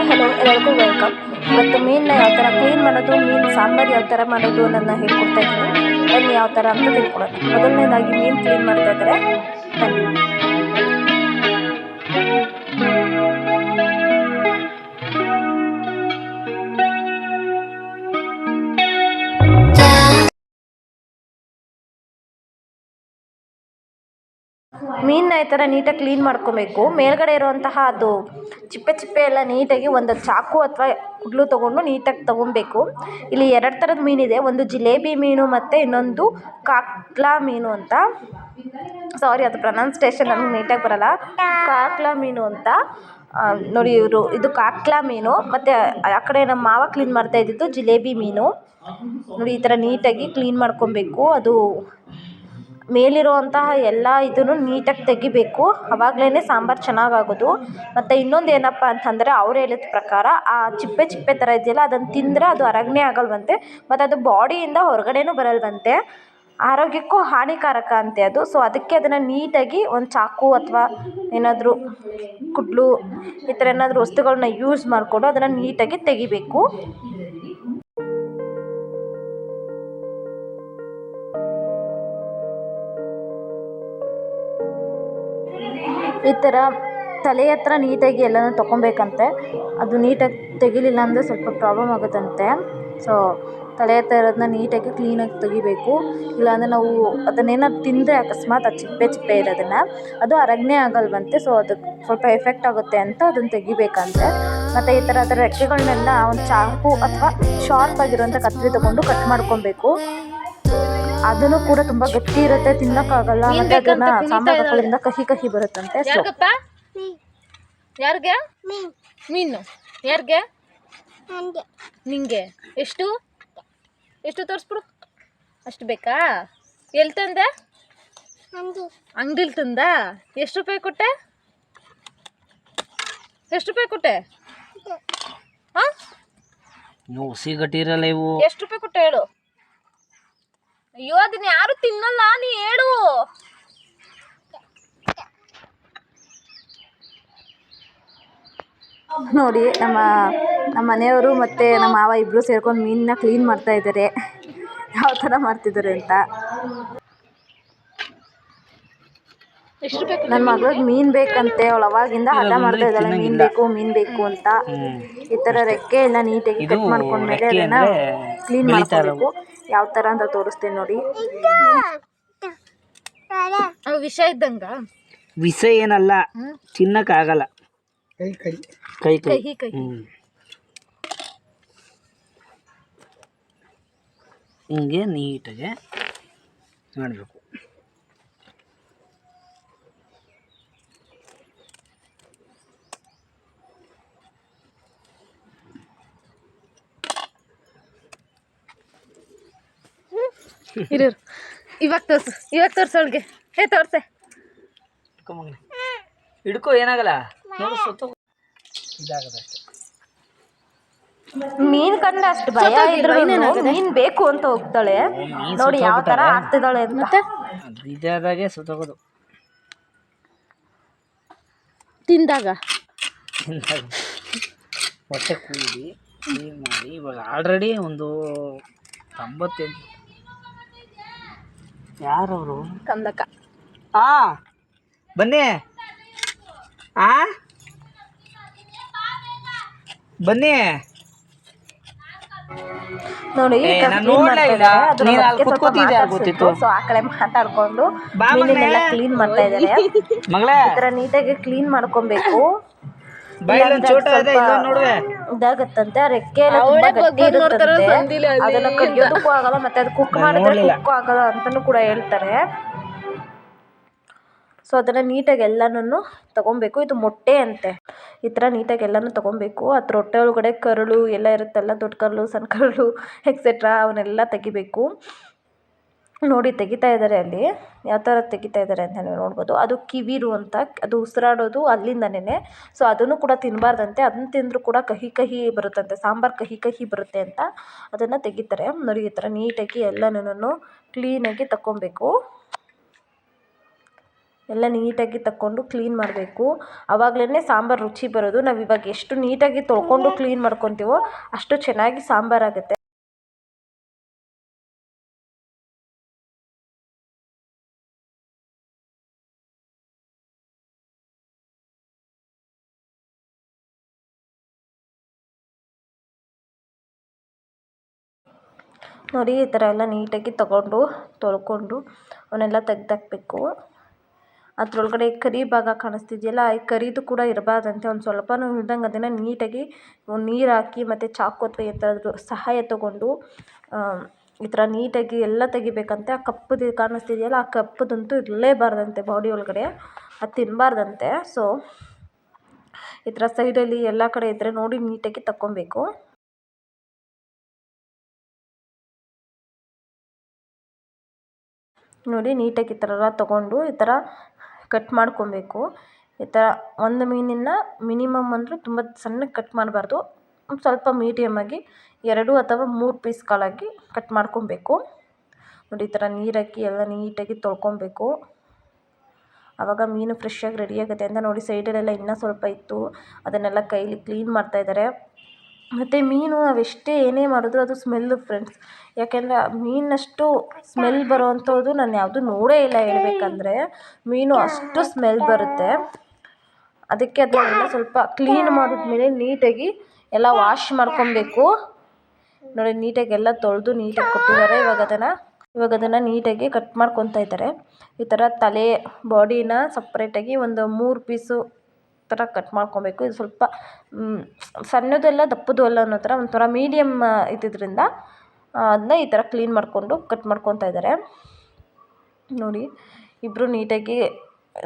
Hi, hello, ಎಲ್ಲರಿಗೂ welcome. ಇವತ್ತು ಮೀನನ್ನ ಯಾವ ಥರ ಕ್ಲೀನ್ ಮಾಡೋದು, ಮೀನು ಸಾಂಬಾರು ಯಾವ ಥರ ಮಾಡೋದು ಅನ್ನೋದನ್ನ ಹೇಳ್ಕೊಡ್ತಾ ಇದ್ದೀನಿ. ಬನ್ನಿ ಯಾವ ಥರ ಅಂತ ತಿಳ್ಕೊಳ್ಳೋಣ. ಮೊದಲನೇದಾಗಿ ಮೀನು ಕ್ಲೀನ್ ಮಾಡ್ತಾ ಇದ್ದಾರೆ ಬನ್ನಿ. ಮೀನನ್ನ ಈ ಥರ ನೀಟಾಗಿ ಕ್ಲೀನ್ ಮಾಡ್ಕೊಬೇಕು. ಮೇಲ್ಗಡೆ ಇರುವಂತಹ ಅದು ಚಿಪ್ಪೆ ಚಿಪ್ಪೆ ಎಲ್ಲ ನೀಟಾಗಿ ಒಂದು ಚಾಕು ಅಥವಾ ಕುಡ್ಲು ತೊಗೊಂಡು ನೀಟಾಗಿ ತೊಗೊಬೇಕು. ಇಲ್ಲಿ ಎರಡು ಥರದ ಮೀನಿದೆ. ಒಂದು ಜಿಲೇಬಿ ಮೀನು ಮತ್ತು ಇನ್ನೊಂದು ಕಾಕ್ಲಾ ಮೀನು ಅಂತ. ಸಾರಿ ಅದು ಪ್ರನೌನ್ ಸ್ಟೇಷನ್ ನಮಗೆ ನೀಟಾಗಿ ಬರಲ್ಲ. ಕಾಕ್ಲಾ ಮೀನು ಅಂತ. ನೋಡಿ ಇವರು, ಇದು ಕಾಕ್ಲಾ ಮೀನು. ಮತ್ತು ಆ ಕಡೆ ನಮ್ಮ ಮಾವ ಕ್ಲೀನ್ ಮಾಡ್ತಾ ಇದ್ದಿದ್ದು ಜಿಲೇಬಿ ಮೀನು. ನೋಡಿ ಈ ಥರ ನೀಟಾಗಿ ಕ್ಲೀನ್ ಮಾಡ್ಕೊಬೇಕು. ಅದು ಮೇಲಿರುವಂತಹ ಎಲ್ಲ ಇದನ್ನು ನೀಟಾಗಿ ತೆಗಿಬೇಕು. ಅವಾಗ್ಲೇ ಸಾಂಬಾರು ಚೆನ್ನಾಗಾಗೋದು. ಮತ್ತು ಇನ್ನೊಂದು ಏನಪ್ಪ ಅಂತಂದರೆ ಅವ್ರು ಹೇಳಿದ ಪ್ರಕಾರ ಆ ಚಿಪ್ಪೆ ಚಿಪ್ಪೆ ಥರ ಇದೆಯಲ್ಲ, ಅದನ್ನು ತಿಂದರೆ ಅದು ಅರಗಣೆ ಆಗಲ್ವಂತೆ, ಮತ್ತು ಅದು ಬಾಡಿಯಿಂದ ಹೊರಗಡೆನೂ ಬರಲ್ವಂತೆ. ಆರೋಗ್ಯಕ್ಕೂ ಹಾನಿಕಾರಕ ಅಂತೆ ಅದು. ಸೊ ಅದಕ್ಕೆ ಅದನ್ನು ನೀಟಾಗಿ ಒಂದು ಚಾಕು ಅಥವಾ ಏನಾದರೂ ಕುಡ್ಲು ಈ ಥರ ಏನಾದರೂ ವಸ್ತುಗಳನ್ನ ಯೂಸ್ ಮಾಡಿಕೊಂಡು ಅದನ್ನು ನೀಟಾಗಿ ತೆಗಿಬೇಕು. ಈ ಥರ ತಲೆ ಹತ್ರ ನೀಟಾಗಿ ಎಲ್ಲನೂ ತೊಗೊಬೇಕಂತೆ. ಅದು ನೀಟಾಗಿ ತೆಗಿಲಿಲ್ಲ ಅಂದರೆ ಸ್ವಲ್ಪ ಪ್ರಾಬ್ಲಮ್ ಆಗುತ್ತಂತೆ. ಸೊ ತಲೆ ಹತ್ರ ಇರೋದನ್ನ ನೀಟಾಗಿ ಕ್ಲೀನಾಗಿ ತೆಗಿಬೇಕು. ಇಲ್ಲಾಂದರೆ ನಾವು ಅದನ್ನೇನಾದ್ರು ತಿಂದರೆ ಅಕಸ್ಮಾತ್ ಅದು ಚಿಪ್ಪೆ ಚಿಪ್ಪೆ ಇರೋದನ್ನು. ಅದು ಅರಗ್ನೆ ಆಗಲ್ವಂತೆ. ಸೊ ಅದಕ್ಕೆ ಸ್ವಲ್ಪ ಎಫೆಕ್ಟ್ ಆಗುತ್ತೆ ಅಂತ ಅದನ್ನು ತೆಗಿಬೇಕಂತೆ. ಮತ್ತು ಈ ಥರ ಅದರ ರೆಕ್ಕೆಗಳನ್ನೆಲ್ಲ ಒಂದು ಚಾಕು ಅಥವಾ ಶಾರ್ಪ್ ಆಗಿರುವಂಥ ಕತ್ತರಿ ತೊಗೊಂಡು ಕಟ್ ಮಾಡ್ಕೊಬೇಕು. ಅದನ್ನು ಕೂಡ ತುಂಬಾ ಗಟ್ಟಿ ಇರುತ್ತೆ ತಿನ್ನಕ್ಕಾಗಲ್ಲ ಮತ್ತೆ ಅದನ್ನ ಸಾಂಬಾರ್ ಹಾಕೋದ್ರಿಂದ ಕಹಿ ಕಹಿ ಬರುತ್ತಂತೆ. ಸೊ ಯಾರಿಗಪ್ಪ? ಯಾರಿಗೆ? ಮೀನು. ಯಾರಿಗೆ? ನಿಂಗೆ. ಎಷ್ಟು? ಎಷ್ಟು ತೋರಿಸ್ಬಿಡು. ಅಷ್ಟು ಬೇಕಾ? ಎಲ್ಲಿ ತಂದೆ? ಅಂಗಡಿಲಿ ತಂದ? ಎಷ್ಟು ರೂಪಾಯಿ ಕೊಟ್ಟೆ? ಎಷ್ಟು ರೂಪಾಯಿ ಕೊಟ್ಟೆ? ಹಾಂ? ಇವು ಸಿಗಟ್ಟಿರಲ್ಲ ಗಟ್ಟಿರಲ್ಲ ಇವು. ಎಷ್ಟು ರೂಪಾಯಿ ಕೊಟ್ಟೆ ಹೇಳು. ಅಯ್ಯೋ, ಅದನ್ನ ಯಾರು ತಿನ್ನಲ್ಲ? ನೀ ಹೇಳು. ನೋಡಿ, ನಮ್ಮ ನಮ್ಮ ಮನೆಯವರು ಮತ್ತೆ ನಮ್ಮ ಮಾವ ಇಬ್ರು ಸೇರ್ಕೊಂಡು ಮೀನನ್ನ ಕ್ಲೀನ್ ಮಾಡ್ತಾ ಇದ್ದಾರೆ ಯಾವ ಥರ ಮಾಡ್ತಿದ್ದಾರೆ ಅಂತ. ನನ್ನ ಮಗಳಿಗೆ ಮೀನು ಬೇಕಂತೆ ಅವಳು ಅವಾಗಿಂದ ಹಠ ಮಾಡ್ತಾ ಇದ್ದಾಳೆ ಮೀನು ಬೇಕು ಮೀನು ಬೇಕು ಅಂತ. ಈ ಥರ ರೆಕ್ಕೆ ಎಲ್ಲ ನೀಟಾಗಿ ಕಟ್ ಮಾಡ್ಕೊಂಡ್ಮೇಲೆ ಅದನ್ನ ಕ್ಲೀನ್ ಮಾಡ್ಕೋಬೇಕು. ಯಾವ ಥರ ಅಂತ ತೋರಿಸ್ತೀನಿ ನೋಡಿ. ವಿಷ ಇದ್ದಂಗ? ವಿಷ ಏನಲ್ಲ ತಿನ್ನಕ್ಕಾಗಲ್ಲ ಕೈ ಕೈ. ಕೈ ಹಿಂಗೆ ನೀಟಾಗೆ ಮಾಡಬೇಕು. ಇರು ಇರು. ಇವಾಗ ತೋರ್ಸು ಇವಾಗ ತೋರ್ಸು ಅವಳಿಗೆ. ಹೇ ತೋರ್ಸೆ. ಹಿಡ್ಕೋ ಏನಾಗಲ್ಲ. ಅಷ್ಟೇ. ಮೀನ್ ಕಂಡ ಅಷ್ಟು ಭಯ ಇದ್ರು ಮೀನ್ ಬೇಕು ಅಂತ ಹೋಗ್ತಾಳೆ. ನೋಡಿ ಯಾವ ತರ ಆಗ್ತಿದ್ದಾಳೆ ಅಂತ. ಇದಾದಾಗೆ ಸುತ್ತೋಗೋದು. ತಿಂದಾಗ? ತಿಂದಾಗ. ಹೊಟ್ಟೆ ಕೂಡಿ ಕ್ಲೀನ್ ಮಾಡಿ ಇವಾಗ ಆಲ್ರೆಡಿ ಒಂದು ತೊಂಬತ್ತೆಂಟು ಯಾರವರು? ಕಂದಕ. ಆ ಬನ್ನಿ. ಆ ಬನ್ನಿ. ನೋಡಿ ಗೊತ್ತಿತ್ತು. ಸೊ ಆ ಕಡೆ ಮಾತಾಡ್ಕೊಂಡು ಕ್ಲೀನ್ ಮಾಡ್ತಾ ಇದ್ದಾರೆ. ಮಗಳೇ. ಈ ತರ ನೀಟಾಗಿ ಕ್ಲೀನ್ ಮಾಡ್ಕೊಬೇಕು. ಇದಾಗತ್ತಂತೆ ರೆಕ್ಕೆ ಅದನ್ನ ಕಡಿಯೋದಕ್ಕೂ ಆಗಲ್ಲ ಮತ್ತೆ ಅದು ಕುಕ್ ಮಾಡಿದ್ರೆ ಕುಕ್ ಆಗಲ್ಲ ಅಂತಾನು ಕೂಡ ಹೇಳ್ತಾರೆ. ಸೊ ಅದನ್ನ ನೀಟಾಗಿ ಎಲ್ಲನೂ ತಗೊಬೇಕು. ಇದು ಮೊಟ್ಟೆ ಅಂತೆ. ಈ ಥರ ನೀಟಾಗಿ ಎಲ್ಲನೂ ತಗೊಬೇಕು. ಅದ್ರ ರೊಟ್ಟೆ ಒಳಗಡೆ ಕರಳು ಎಲ್ಲ ಇರುತ್ತಲ್ಲ ದೊಡ್ಡ ಕರಳು ಸಣ್ಣ ಕರಳು ಎಕ್ಸೆಟ್ರಾ ಅವನ್ನೆಲ್ಲ ತೆಗಿಬೇಕು. ನೋಡಿ ತೆಗಿತಾ ಇದ್ದಾರೆ ಅಲ್ಲಿ. ಯಾವ ಥರ ತೆಗಿತಾ ಇದ್ದಾರೆ ಅಂತ ನೀವು ನೋಡ್ಬೋದು. ಅದು ಕಿವಿರು ಅಂತ, ಅದು ಉಸಿರಾಡೋದು ಅಲ್ಲಿಂದನೇ ಸೊ ಅದನ್ನು ಕೂಡ ತಿನ್ನಬಾರ್ದಂತೆ ಅದನ್ನ ತಿಂದರೂ ಕೂಡ ಕಹಿ ಕಹಿ ಬರುತ್ತಂತೆ. ಸಾಂಬಾರು ಕಹಿ ಕಹಿ ಬರುತ್ತೆ ಅಂತ ಅದನ್ನು ತೆಗಿತಾರೆ. ನೋಡಿ, ಈ ಥರ ನೀಟಾಗಿ ಎಲ್ಲನೂ ಕ್ಲೀನಾಗಿ ತಗೊಬೇಕು ಎಲ್ಲ ನೀಟಾಗಿ ತಕ್ಕೊಂಡು ಕ್ಲೀನ್ ಮಾಡಬೇಕು. ಆವಾಗಲೇ ಸಾಂಬಾರು ರುಚಿ ಬರೋದು. ನಾವು ಇವಾಗ ಎಷ್ಟು ನೀಟಾಗಿ ತೊಳ್ಕೊಂಡು ಕ್ಲೀನ್ ಮಾಡ್ಕೊತೀವೋ ಅಷ್ಟು ಚೆನ್ನಾಗಿ ಸಾಂಬಾರು ನೋಡಿ, ಈ ಥರ ಎಲ್ಲ ನೀಟಾಗಿ ತಗೊಂಡು, ತೊಳ್ಕೊಂಡು ಅವನ್ನೆಲ್ಲ ತೆಗ್ದಾಕಬೇಕು. ಅದರೊಳಗಡೆ ಕರಿ ಭಾಗ ಕಾಣಿಸ್ತಿದೆಯಲ್ಲ, ಈ ಕರಿದು ಕೂಡ ಇರಬಾರ್ದಂತೆ ಒಂದು ಸ್ವಲ್ಪನೂ ಇಲ್ದಂಗೆ ಅದನ್ನು ನೀಟಾಗಿ ನೀರು ಹಾಕಿ ಮತ್ತು ಚಾಕು ಅಥವಾ ಎಂಥಾದ್ರೂ ಸಹಾಯ ತೊಗೊಂಡು ಈ ಥರ ನೀಟಾಗಿ ಎಲ್ಲ ತೆಗಿಬೇಕಂತೆ. ಆ ಕಪ್ಪುದು ಕಾಣಿಸ್ತಿದೆಯಲ್ಲ, ಆ ಕಪ್ಪದಂತೂ ಇರಲೇಬಾರ್ದಂತೆ ಬಾಡಿ ಒಳಗಡೆ, ಅದು ತಿನ್ನಬಾರ್ದಂತೆ ಸೊ ಈ ಥರ ಸೈಡಲ್ಲಿ ಎಲ್ಲ ಕಡೆ ಇದ್ದರೆ ನೋಡಿ, ನೀಟಾಗಿ ತಕ್ಕೊಬೇಕು. ನೋಡಿ ನೀಟಾಗಿ ಈ ಥರ ತೊಗೊಂಡು ಈ ಥರ ಕಟ್ ಮಾಡ್ಕೊಬೇಕು. ಈ ಥರ ಒಂದು ಮೀನನ್ನು ಮಿನಿಮಮ್ ಅಂದರೂ ತುಂಬ ಸಣ್ಣಗೆ ಕಟ್ ಮಾಡಬಾರ್ದು. ಸ್ವಲ್ಪ ಸ್ವಲ್ಪ ಮೀಡಿಯಮ್ಮಾಗಿ ಎರಡು ಅಥವಾ ಮೂರು ಪೀಸ್ಗಳಾಗಿ ಕಟ್ ಮಾಡ್ಕೊಬೇಕು. ನೋಡಿ ಈ ಥರ ನೀರು ಎಲ್ಲ ನೀಟಾಗಿ ತೊಳ್ಕೊಬೇಕು. ಆವಾಗ ಮೀನು ಫ್ರೆಶ್ಶಾಗಿ ರೆಡಿ ಆಗುತ್ತೆ ಅಂತ ನೋಡಿ ಸೈಡಲ್ಲೆಲ್ಲ ಇನ್ನೂ ಸ್ವಲ್ಪ ಇತ್ತು. ಅದನ್ನೆಲ್ಲ ಕೈಲಿ ಕ್ಲೀನ್ ಮಾಡ್ತಾಯಿದ್ದಾರೆ ಮತ್ತು ಮೀನು ನಾವೆಷ್ಟೇ ಏನೇ ಮಾಡಿದ್ರು ಅದು ಸ್ಮೆಲ್ಲು ಫ್ರೆಂಡ್ಸ್ ಯಾಕೆಂದರೆ ಮೀನಷ್ಟು ಸ್ಮೆಲ್ ಬರುವಂಥದ್ದು ನಾನು ಯಾವುದೂ ನೋಡೇ ಇಲ್ಲ ಹೇಳ್ಬೇಕಂದ್ರೆ. ಮೀನು ಅಷ್ಟು ಸ್ಮೆಲ್ ಬರುತ್ತೆ. ಅದಕ್ಕೆ ಅದನ್ನೆಲ್ಲ ಸ್ವಲ್ಪ ಕ್ಲೀನ್ ಮಾಡಿದ್ಮೇಲೆ ನೀಟಾಗಿ ಎಲ್ಲ ವಾಶ್ ಮಾಡ್ಕೊಬೇಕು. ನೋಡಿ, ನೀಟಾಗಿ ಎಲ್ಲ ತೊಳೆದು ನೀಟಾಗಿ ಕೊಟ್ಟಿದ್ದಾರೆ. ಇವಾಗ ಅದನ್ನು ಇವಾಗ ಅದನ್ನು ನೀಟಾಗಿ ಕಟ್ ಮಾಡ್ಕೊತಾ ಇದ್ದಾರೆ. ಈ ಥರ ತಲೆ ಬಾಡಿನ ಸಪ್ರೇಟಾಗಿ ಒಂದು ಮೂರು ಪೀಸು ಥರ ಕಟ್ ಮಾಡ್ಕೊಬೇಕು. ಇದು ಸ್ವಲ್ಪ ಸಣ್ಣದು ಅಲ್ಲ ದಪ್ಪದು ಅಲ್ಲ ಅನ್ನೋ ಥರ ಒಂಥರ ಮೀಡಿಯಮ್ ಇದ್ದಿದ್ದರಿಂದ ಅದನ್ನ ಈ ಥರ ಕ್ಲೀನ್ ಮಾಡಿಕೊಂಡು ಕಟ್ ಮಾಡ್ಕೊತಾ ಇದ್ದಾರೆ. ನೋಡಿ ಇಬ್ಬರು ನೀಟಾಗಿ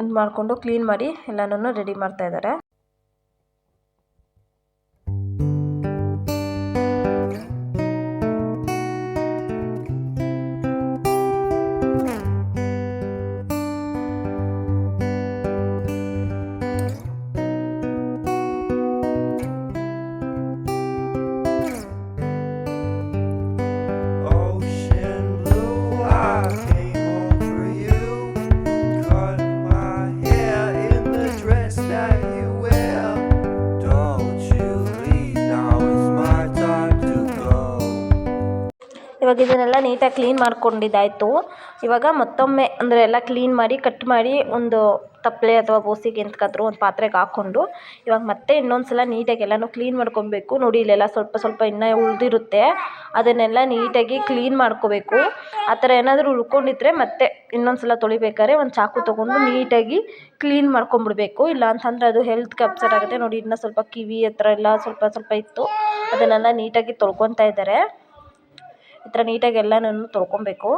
ಇದು ಮಾಡಿಕೊಂಡು ಕ್ಲೀನ್ ಮಾಡಿ ಎಲ್ಲನೂ ರೆಡಿ ಮಾಡ್ತಾ ಇದ್ದಾರೆ. ಇವಾಗ ಇದನ್ನೆಲ್ಲ ನೀಟಾಗಿ ಕ್ಲೀನ್ ಮಾಡ್ಕೊಂಡಿದ್ದಾಯಿತು. ಇವಾಗ ಮತ್ತೊಮ್ಮೆ ಅಂದರೆ ಎಲ್ಲ ಕ್ಲೀನ್ ಮಾಡಿ ಕಟ್ ಮಾಡಿ ಒಂದು ತಪ್ಪಲೆ ಅಥವಾ ಬೋಸಿಗೆ ಎಂತಕ್ಕಾದ್ರೂ ಒಂದು ಪಾತ್ರೆಗೆ ಹಾಕ್ಕೊಂಡು, ಇವಾಗ ಮತ್ತೆ ಇನ್ನೊಂದು ಸಲ ನೀಟಾಗಿ ಎಲ್ಲನೂ ಕ್ಲೀನ್ ಮಾಡ್ಕೊಬೇಕು. ನೋಡಿ ಇಲ್ಲೆಲ್ಲ ಸ್ವಲ್ಪ ಸ್ವಲ್ಪ ಇನ್ನೂ ಉಳಿದಿರುತ್ತೆ. ಅದನ್ನೆಲ್ಲ ನೀಟಾಗಿ ಕ್ಲೀನ್ ಮಾಡ್ಕೋಬೇಕು. ಆ ಥರ ಏನಾದರೂ ಉಳ್ಕೊಂಡಿದ್ರೆ ಮತ್ತೆ ಇನ್ನೊಂದು ಸಲ ತೊಳಿಬೇಕಾದ್ರೆ ಒಂದು ಚಾಕು ತೊಗೊಂಡು ನೀಟಾಗಿ ಕ್ಲೀನ್ ಮಾಡ್ಕೊಂಬಿಡ್ಬೇಕು ಇಲ್ಲ ಅಂತಂದರೆ ಅದು ಹೆಲ್ತ್ಗೆ ಅಪ್ಸೆಟ್ ಆಗುತ್ತೆ. ನೋಡಿ ಇನ್ನೂ ಸ್ವಲ್ಪ ಕಿವಿ ಹತ್ರ ಎಲ್ಲ ಸ್ವಲ್ಪ ಸ್ವಲ್ಪ ಇತ್ತು. ಅದನ್ನೆಲ್ಲ ನೀಟಾಗಿ ತೊಳ್ಕೊತಾ ಇದ್ದಾರೆ. ಈ ಥರ ನೀಟಾಗಿ ಎಲ್ಲನೂ ತೊಳ್ಕೊಬೇಕು.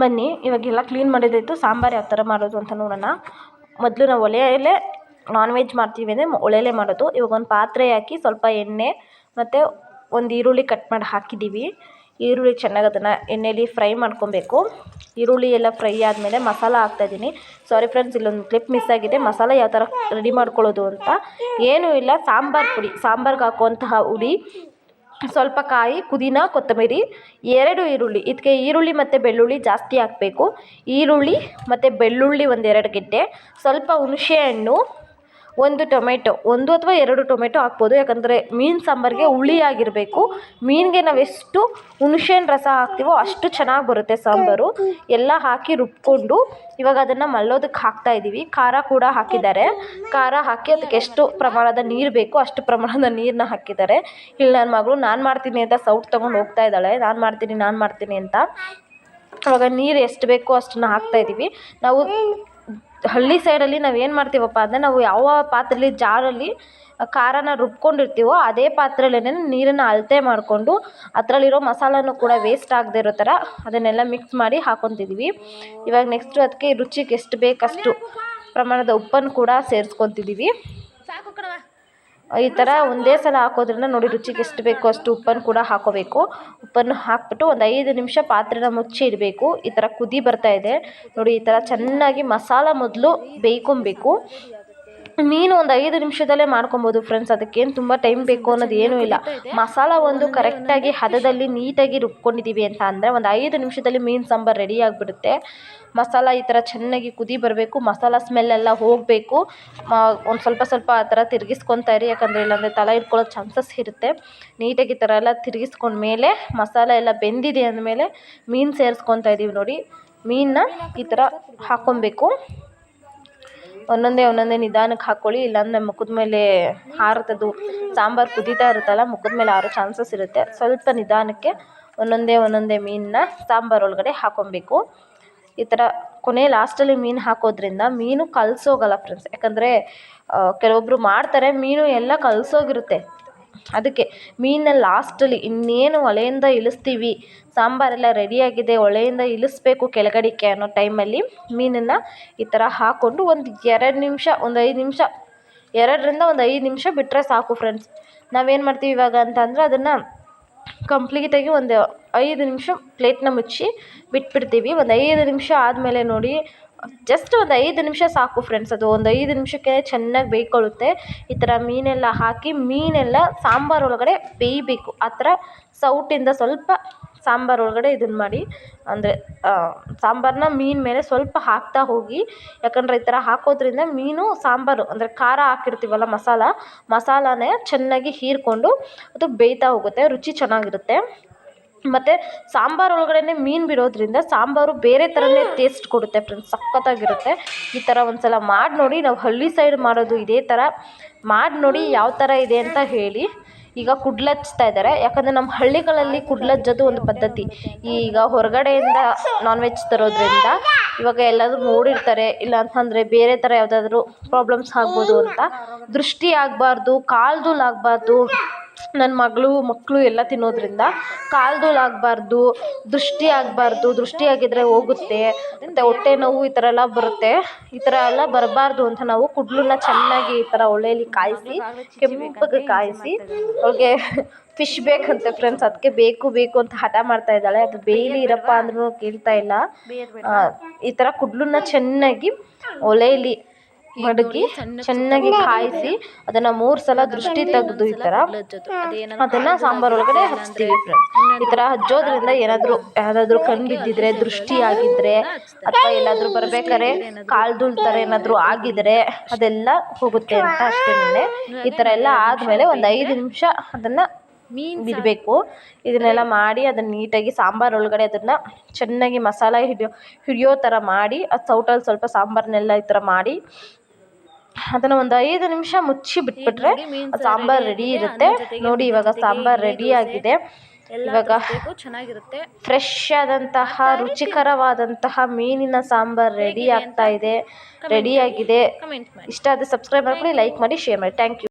ಬನ್ನಿ, ಇವಾಗೆಲ್ಲ ಕ್ಲೀನ್ ಮಾಡಿದ್ದಾಯಿತು. ಸಾಂಬಾರು ಯಾವ ಥರ ಮಾಡೋದು ಅಂತ ನೋಡೋಣ. ಮೊದಲು ನಾವು ಒಲೆಯಲ್ಲೇ ನಾನ್ ವೆಜ್ ಮಾಡ್ತೀವಿ ಅಂದರೆ ಒಲೆಯಲ್ಲೇ ಮಾಡೋದು. ಇವಾಗ ಒಂದು ಪಾತ್ರೆ ಹಾಕಿ ಸ್ವಲ್ಪ ಎಣ್ಣೆ ಮತ್ತು ಒಂದು ಈರುಳ್ಳಿ ಕಟ್ ಮಾಡಿ ಹಾಕಿದ್ದೀವಿ. ಈರುಳ್ಳಿ ಚೆನ್ನಾಗಿ ಅದನ್ನು ಎಣ್ಣೆಯಲ್ಲಿ ಫ್ರೈ ಮಾಡ್ಕೊಬೇಕು. ಈರುಳ್ಳಿ ಎಲ್ಲ ಫ್ರೈ ಆದಮೇಲೆ ಮಸಾಲ ಹಾಕ್ತಾಯಿದ್ದೀನಿ ಸಾರಿ ಫ್ರೆಂಡ್ಸ್ ಇಲ್ಲೊಂದು ಕ್ಲಿಪ್ ಮಿಸ್ ಆಗಿದೆ. ಮಸಾಲ ಯಾವ ಥರ ರೆಡಿ ಮಾಡ್ಕೊಳ್ಳೋದು ಅಂತ. ಏನೂ ಇಲ್ಲ, ಸಾಂಬಾರು ಪುಡಿ. ಸಾಂಬಾರ್ಗೆ ಹಾಕುವಂತಹ ಹುಡಿ. ಸ್ವಲ್ಪ ಕಾಯಿ, ಪುದೀನ, ಕೊತ್ತಂಬರಿ, ಎರಡು ಈರುಳ್ಳಿ. ಇದಕ್ಕೆ ಈರುಳ್ಳಿ ಮತ್ತು ಬೆಳ್ಳುಳ್ಳಿ ಜಾಸ್ತಿ ಹಾಕಬೇಕು. ಈರುಳ್ಳಿ ಮತ್ತು ಬೆಳ್ಳುಳ್ಳಿ ಒಂದೆರಡು ಗೆಡ್ಡೆ. ಸ್ವಲ್ಪ ಹುಣಸೆ ಹಣ್ಣು ಒಂದು ಟೊಮೆಟೊ, ಒಂದು ಅಥವಾ ಎರಡು ಟೊಮೆಟೊ ಹಾಕ್ಬೋದು. ಯಾಕಂದರೆ ಮೀನು ಸಾಂಬಾರಿಗೆ ಹುಳಿಯಾಗಿರಬೇಕು. ಮೀನಿಗೆ ನಾವು ಎಷ್ಟು ಹುಣಸೆಹಣ್ಣು ರಸ ಹಾಕ್ತೀವೋ ಅಷ್ಟು ಚೆನ್ನಾಗಿ ಬರುತ್ತೆ ಸಾಂಬಾರು. ಎಲ್ಲ ಹಾಕಿ ರುಬ್ಕೊಂಡು ಇವಾಗ ಅದನ್ನು ಮಲ್ಲೋದಕ್ಕೆ ಹಾಕ್ತಾ ಇದ್ದೀವಿ ಖಾರ ಕೂಡ ಹಾಕಿದ್ದಾರೆ. ಖಾರ ಹಾಕಿ ಅದಕ್ಕೆ ಎಷ್ಟು ಪ್ರಮಾಣದ ನೀರು ಬೇಕು ಅಷ್ಟು ಪ್ರಮಾಣದ ನೀರನ್ನ ಹಾಕಿದ್ದಾರೆ. ಇಲ್ಲಿ ನನ್ನ ಮಗಳು, ನಾನು ಮಾಡ್ತೀನಿ ಅಂತ ಸೌಟ್ ತೊಗೊಂಡು ಹೋಗ್ತಾ ಇದ್ದಾಳೆ. ನಾನು ಮಾಡ್ತೀನಿ ನಾನು ಮಾಡ್ತೀನಿ ಅಂತ. ಅವಾಗ ನೀರು ಎಷ್ಟು ಬೇಕೋ ಅಷ್ಟನ್ನು ಹಾಕ್ತಾಯಿದ್ದೀವಿ ನಾವು ಹಳ್ಳಿ ಸೈಡಲ್ಲಿ ನಾವು ಏನು ಮಾಡ್ತೀವಪ್ಪ ಅಂದರೆ ನಾವು ಯಾವ ಪಾತ್ರೆಲಿ ಜಾರಲ್ಲಿ ಖಾರನ ರುಬ್ಕೊಂಡಿರ್ತೀವೋ ಅದೇ ಪಾತ್ರೆಲೇನೆ ನೀರನ್ನು ಅಳತೆ ಮಾಡಿಕೊಂಡು ಅದರಲ್ಲಿರೋ ಮಸಾಲನೂ ಕೂಡ ವೇಸ್ಟ್ ಆಗದೆ ಇರೋ ಥರ ಅದನ್ನೆಲ್ಲ ಮಿಕ್ಸ್ ಮಾಡಿ ಹಾಕ್ಕೊತಿದ್ದೀವಿ ಇವಾಗ ನೆಕ್ಸ್ಟು ಅದಕ್ಕೆ ರುಚಿಗೆ ಎಷ್ಟು ಬೇಕಷ್ಟು ಪ್ರಮಾಣದ ಉಪ್ಪನ್ನು ಕೂಡ ಸೇರಿಸ್ಕೊತಿದ್ದೀವಿ ಸಾಕು ಈ ಥರ ಒಂದೇ ಸಲ ಹಾಕೋದ್ರಿಂದ ನೋಡಿ ರುಚಿಗೆ ಎಷ್ಟು ಬೇಕೋ ಅಷ್ಟು ಉಪ್ಪನ್ನು ಕೂಡ ಹಾಕೋಬೇಕು. ಉಪ್ಪನ್ನು ಹಾಕ್ಬಿಟ್ಟು ಒಂದು ಐದು ನಿಮಿಷ ಪಾತ್ರೆನ ಮುಚ್ಚಿ ಇಡಬೇಕು. ಈ ಥರ ಕುದಿ ಬರ್ತಾ ಇದೆ. ನೋಡಿ ಈ ಥರ ಚೆನ್ನಾಗಿ ಮಸಾಲ ಮೊದಲು ಬೇಯ್ಕೊಬೇಕು ಮೀನು ಒಂದು ಐದು ನಿಮಿಷದಲ್ಲೇ ಮಾಡ್ಕೊಬೋದು ಫ್ರೆಂಡ್ಸ್ ಅದಕ್ಕೇನು ತುಂಬ ಟೈಮ್ ಬೇಕು ಅನ್ನೋದು ಏನೂ ಇಲ್ಲ. ಮಸಾಲ ಒಂದು ಕರೆಕ್ಟಾಗಿ ಹದದಲ್ಲಿ ನೀಟಾಗಿ ರುಬ್ಕೊಂಡಿದ್ದೀವಿ ಅಂತ ಅಂದರೆ ಒಂದು ಐದು ನಿಮಿಷದಲ್ಲಿ ಮೀನು ಸಾಂಬಾರು ರೆಡಿ ಆಗಿಬಿಡುತ್ತೆ. ಮಸಾಲ ಈ ಥರ ಚೆನ್ನಾಗಿ ಕುದಿ ಬರಬೇಕು. ಮಸಾಲ ಸ್ಮೆಲ್ಲೆಲ್ಲ ಹೋಗಬೇಕು. ಒಂದು ಸ್ವಲ್ಪ ಸ್ವಲ್ಪ ಆ ಥರ ತಿರುಗಿಸ್ಕೊತಾ ಇರಿ. ಯಾಕಂದರೆ ಇಲ್ಲಾಂದರೆ ತಲೆ ಇಟ್ಕೊಳ್ಳೋ ಚಾನ್ಸಸ್ ಇರುತ್ತೆ. ನೀಟಾಗಿ ಈ ಥರ ಎಲ್ಲ ತಿರುಗಿಸ್ಕೊಂಡ ಮೇಲೆ ಮಸಾಲ ಎಲ್ಲ ಬೆಂದಿದೆ ಅಂದಮೇಲೆ ಮೀನು ಸೇರಿಸ್ಕೊತಾ ಇದ್ದೀವಿ ನೋಡಿ. ಮೀನನ್ನ ಈ ಥರ ಹಾಕ್ಕೊಬೇಕು ಒಂದೊಂದೇ ಒಂದೊಂದೇ ನಿಧಾನಕ್ಕೆ ಹಾಕ್ಕೊಳ್ಳಿ, ಇಲ್ಲಾಂದರೆ ಮುಖದ ಮೇಲೆ ಹಾರುತ್ತದು ಸಾಂಬಾರು ಕುದೀತಾ ಇರುತ್ತಲ್ಲ, ಮುಖದ ಮೇಲೆ ಹಾರೋ ಚಾನ್ಸಸ್ ಇರುತ್ತೆ. ಸ್ವಲ್ಪ ನಿಧಾನಕ್ಕೆ ಒಂದೊಂದೇ ಒಂದೊಂದೇ ಮೀನನ್ನ ಸಾಂಬಾರು ಒಳಗಡೆ ಹಾಕ್ಕೊಬೇಕು ಈ ಥರ ಕೊನೆ ಲಾಸ್ಟಲ್ಲಿ ಮೀನು ಹಾಕೋದ್ರಿಂದ ಮೀನು ಕಲಸೋಗಲ್ಲ ಫ್ರೆಂಡ್ಸ್ ಯಾಕಂದರೆ ಕೆಲವೊಬ್ಬರು ಮಾಡ್ತಾರೆ, ಮೀನು ಎಲ್ಲ ಕಲಸೋಗಿರುತ್ತೆ. ಅದಕ್ಕೆ ಮೀನನ್ನ ಲಾಸ್ಟಲ್ಲಿ ಇನ್ನೇನು ಒಲೆಯಿಂದ ಇಳಿಸ್ತೀವಿ? ಸಾಂಬಾರೆಲ್ಲ ರೆಡಿಯಾಗಿದೆ, ಒಲೆಯಿಂದ ಇಳಿಸ್ಬೇಕು ಕೆಳಗಡೆಗೆ ಅನ್ನೋ ಟೈಮಲ್ಲಿ ಮೀನನ್ನು ಈ ಥರ ಹಾಕ್ಕೊಂಡು ಒಂದು ಎರಡು ನಿಮಿಷ, ಒಂದು ಐದು ನಿಮಿಷ, ಎರಡರಿಂದ ಒಂದು ಐದು ನಿಮಿಷ ಬಿಟ್ಟರೆ ಸಾಕು ಫ್ರೆಂಡ್ಸ್ ನಾವೇನು ಮಾಡ್ತೀವಿ ಇವಾಗ ಅಂತಂದರೆ ಅದನ್ನು ಕಂಪ್ಲೀಟಾಗಿ ಒಂದು ಐದು ನಿಮಿಷ ಪ್ಲೇಟ್ನ ಮುಚ್ಚಿ ಬಿಟ್ಬಿಡ್ತೀವಿ. ಒಂದು ಐದು ನಿಮಿಷ ಆದಮೇಲೆ ನೋಡಿ ಜಸ್ಟ್ ಒಂದು ಐದು ನಿಮಿಷ ಸಾಕು ಫ್ರೆಂಡ್ಸ್ ಅದು ಒಂದು ಐದು ನಿಮಿಷಕ್ಕೆ ಚೆನ್ನಾಗಿ ಬೇಯ್ಕೊಳ್ಳುತ್ತೆ ಈ ಥರ ಮೀನೆಲ್ಲ ಹಾಕಿ ಮೀನೆಲ್ಲ ಸಾಂಬಾರು ಒಳಗಡೆ ಬೇಯಬೇಕು. ಆ ಥರ ಸೌಟಿಂದ ಸ್ವಲ್ಪ ಸಾಂಬಾರು ಒಳಗಡೆ ಇದನ್ನು ಮಾಡಿ, ಅಂದರೆ ಸಾಂಬಾರನ್ನ ಮೀನು ಮೇಲೆ ಸ್ವಲ್ಪ ಹಾಕ್ತಾ ಹೋಗಿ. ಯಾಕಂದರೆ ಈ ಥರ ಹಾಕೋದ್ರಿಂದ ಮೀನು ಸಾಂಬಾರು, ಅಂದರೆ ಖಾರ ಹಾಕಿರ್ತೀವಲ್ಲ ಮಸಾಲ, ಮಸಾಲನೇ ಚೆನ್ನಾಗಿ ಹೀರಿಕೊಂಡು ಅದು ಬೇಯ್ತಾ ಹೋಗುತ್ತೆ, ರುಚಿ ಚೆನ್ನಾಗಿರುತ್ತೆ. ಮತ್ತು ಸಾಂಬಾರು ಒಳಗಡೆ ಮೀನು ಬಿಡೋದರಿಂದ ಸಾಂಬಾರು ಬೇರೆ ಥರನೇ ಟೇಸ್ಟ್ ಕೊಡುತ್ತೆ ಫ್ರೆಂಡ್ಸ್ ಸಖತ್ತಾಗಿರುತ್ತೆ. ಈ ಥರ ಒಂದು ಸಲ ಮಾಡಿ ನೋಡಿ, ನಾವು ಹಳ್ಳಿ ಸೈಡ್ ಮಾಡೋದು ಇದೇ ಥರ ಮಾಡಿ ನೋಡಿ ಯಾವ ಥರ ಇದೆ ಅಂತ ಹೇಳಿ. ಈಗ ಕುಡ್ಲಚ್ತಾ ಇದ್ದಾರೆ. ಯಾಕಂದರೆ ನಮ್ಮ ಹಳ್ಳಿಗಳಲ್ಲಿ ಕುಡ್ಲಜ್ಜೋದು ಒಂದು ಪದ್ಧತಿ. ಈಗ ಹೊರಗಡೆಯಿಂದ ನಾನ್ ವೆಜ್ ತರೋದ್ರಿಂದ ಇವಾಗ ಎಲ್ಲಾದರೂ ನೋಡಿರ್ತಾರೆ. ಇಲ್ಲ ಅಂತಂದರೆ ಬೇರೆ ಥರ ಯಾವುದಾದ್ರೂ ಪ್ರಾಬ್ಲಮ್ಸ್ ಆಗ್ಬೋದು ಅಂತ. ದೃಷ್ಟಿ ಆಗಬಾರ್ದು ಕಾಲ್ದೂಲ್ ಆಗಬಾರ್ದು. ನನ್ನ ಮಗಳು ಮಕ್ಕಳು ಎಲ್ಲ ತಿನ್ನೋದ್ರಿಂದ ಕಾಲ್ದೂಳು ಆಗಬಾರ್ದು, ದೃಷ್ಟಿ ಆಗಬಾರ್ದು, ದೃಷ್ಟಿ ಆಗಿದ್ದರೆ ಹೋಗುತ್ತೆ. ಮತ್ತು ಹೊಟ್ಟೆ ನೋವು ಈ ಥರ ಎಲ್ಲ ಬರುತ್ತೆ. ಈ ಥರ ಎಲ್ಲ ಬರಬಾರ್ದು ಅಂತ ನಾವು ಕುಡ್ಲನ್ನ ಚೆನ್ನಾಗಿ ಈ ಥರ ಒಲೆಯಲ್ಲಿ ಕಾಯಿಸಿ, ಕೆಂಪಗೆ ಕಾಯಿಸಿ ಅವ್ಳಿಗೆ ಫಿಶ್ ಬೇಕಂತೆ ಫ್ರೆಂಡ್ಸ್ ಅದಕ್ಕೆ ಬೇಕು ಬೇಕು ಅಂತ ಹಠ ಮಾಡ್ತಾ ಇದ್ದಾಳೆ. ಅದು ಬೇಯಲಿ ಇರಪ್ಪ ಅಂದ್ರೂ ಕೇಳ್ತಾ ಇಲ್ಲ. ಈ ಥರ ಕುಡ್ಲನ್ನ ಚೆನ್ನಾಗಿ ಒಲೆಯಲ್ಲಿ ಮಡಗಿ ಚೆನ್ನಾಗಿ ಕಾಯಿಸಿ ಅದನ್ನ ಮೂರು ಸಲ ದೃಷ್ಟಿ ತೆಗೆದು ಈ ತರ ಅದನ್ನ ಸಾಂಬಾರ್ ಒಳಗಡೆ ಹಚ್ತೀವಿ ಈ ತರ ಹಚ್ಚೋದ್ರಿಂದ ಏನಾದರೂ ಯಾವ್ದಾದ್ರು ಕಣ್ಣು ಬಿದ್ದಿದ್ರೆ ದೃಷ್ಟಿ ಆಗಿದ್ರೆ ಅಥವಾ ಎಲ್ಲಾದರೂ ಬರ್ಬೇಕಾದ್ರೆ ಕಾಲು ದುಳ್ತಾರೆ ಏನಾದರೂ ಆಗಿದ್ರೆ ಅದೆಲ್ಲ ಹೋಗುತ್ತೆ ಅಂತ ಅಷ್ಟೇನೆ ಈ ತರ ಎಲ್ಲ ಆದ್ಮೇಲೆ ಒಂದು ಐದು ನಿಮಿಷ ಅದನ್ನ ಬಿಡಬೇಕು. ಇದನ್ನೆಲ್ಲ ಮಾಡಿ ಅದನ್ನ ನೀಟಾಗಿ ಸಾಂಬಾರ್ ಒಳಗಡೆ ಅದನ್ನ ಚೆನ್ನಾಗಿ ಮಸಾಲ ಹಿಡಿಯೋ ಹಿಡಿಯೋ ಥರ ಮಾಡಿ ಅದು ಸೌಟಲ್ಲಿ ಸ್ವಲ್ಪ ಸಾಂಬಾರ್ನೆಲ್ಲ ಈ ಥರ ಮಾಡಿ ಅದನ್ನು ಒಂದು ಐದು ನಿಮಿಷ ಮುಚ್ಚಿ ಬಿಟ್ಬಿಟ್ರೆ ಸಾಂಬಾರ್ ರೆಡಿ ಇರುತ್ತೆ. ನೋಡಿ ಇವಾಗ ಸಾಂಬಾರ್ ರೆಡಿ ಆಗಿದೆ. ಇವಾಗ ಚೆನ್ನಾಗಿರುತ್ತೆ. ಫ್ರೆಶ್ ಆದಂತಹ ರುಚಿಕರವಾದಂತಹ ಮೀನಿನ ಸಾಂಬಾರ್ ರೆಡಿ ಆಗ್ತಾ ಇದೆ. ರೆಡಿ ಆಗಿದೆ. ಇಷ್ಟ ಆದ್ರೆ ಸಬ್ಸ್ಕ್ರೈಬ್ ಮಾಡ್ಕೊಳ್ಳಿ ಲೈಕ್ ಮಾಡಿ ಶೇರ್ ಮಾಡಿ. Thank you